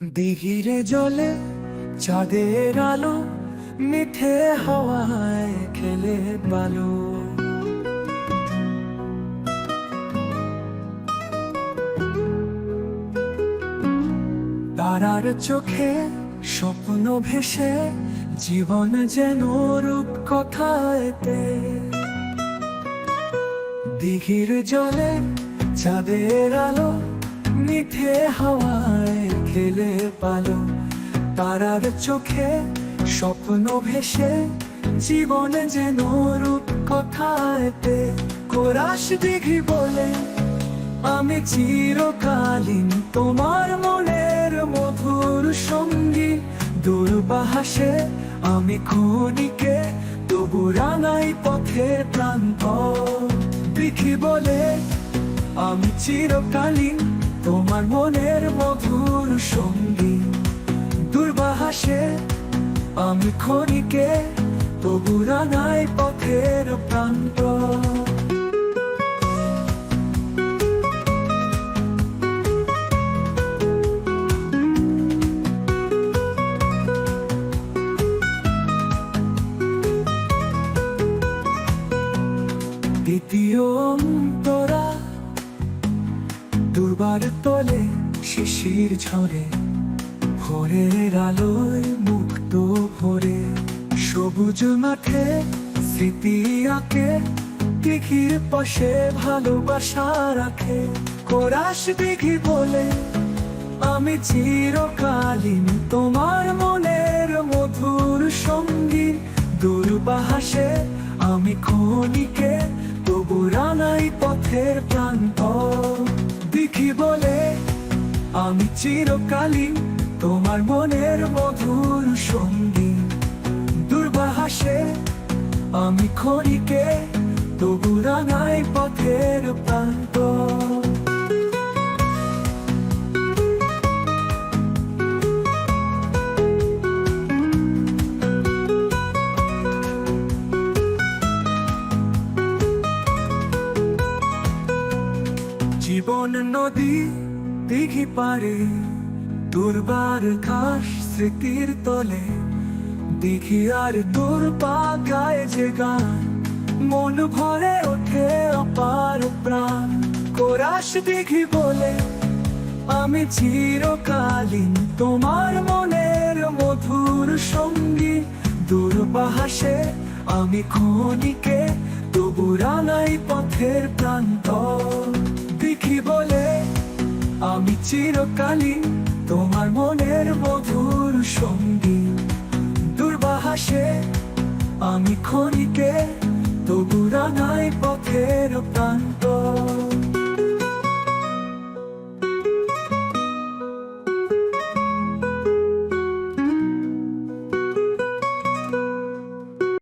দিঘিরে জলে, চাঁদের আলো, মিঠে হাওয়ায় খেলে বালো। তারার চোখে স্বপ্ন ভেসে, জীবন যেন রূপ কথায়তে দিঘির জলে, চাঁদের আলো মিঠে হাওয়ায় খেলে পালো। তারার চোখে স্বপ্ন ভেসে, জীবন যেন রূপ কথায়তে কোরাস দিঘি বলে, আমি চিরকালীন তোমার মনের মধুর সঙ্গী। দুর্বাহাসে আমি ক্ষণিকে তবু রাঙাই পথে প্রান্ত দেখি বলে, আমি চিরকালীন তোমার মনের মধুর সঙ্গী। দুর্বাহাসে আমি খনিকে তবু রাঙাই পথের প্রান্ত। দ্বিতীয় অন্তরা দুর্বার তলে শিশির ঝরে, ভোরের আলোয় মুক্ত ভরে। সবুজ মাঠে স্মৃতি আঁকে, দিঘির পাশে ভালোবাসা রাখে। কোরাস দিঘি বলে, আমি চিরকালীন তোমার মনের মধুর সঙ্গী। দুর্বাহাসে আমি ক্ষণিকে তবু রানাই পথের প্রান্ত। দেখি বলে, আমি চিরকালীন তোমার মনের মধুর সঙ্গী। দুর্বাহাসে আমি খনিকে তবু রাঙায় পথের প্রান্ত। জীবন নদী দিঘি পারে দুর্বার ঘাস স্মৃতির তলে। দিঘি আর তোর পা গায়ে যে গান, মন ভরে ওঠে অপার প্রাণ। কোরাস দিঘি বলে, আমি চিরকালীন তোমার মনের মধুর সঙ্গী। দুর্বাহাসে আমি খনিকে তবু রানাই পথের প্রান্ত আমি চিরকালীন তোমার মনের মধুর সঙ্গী। দুর্বাহাসে আমি ক্ষণিকে তবু রাঙায় প্রান্ত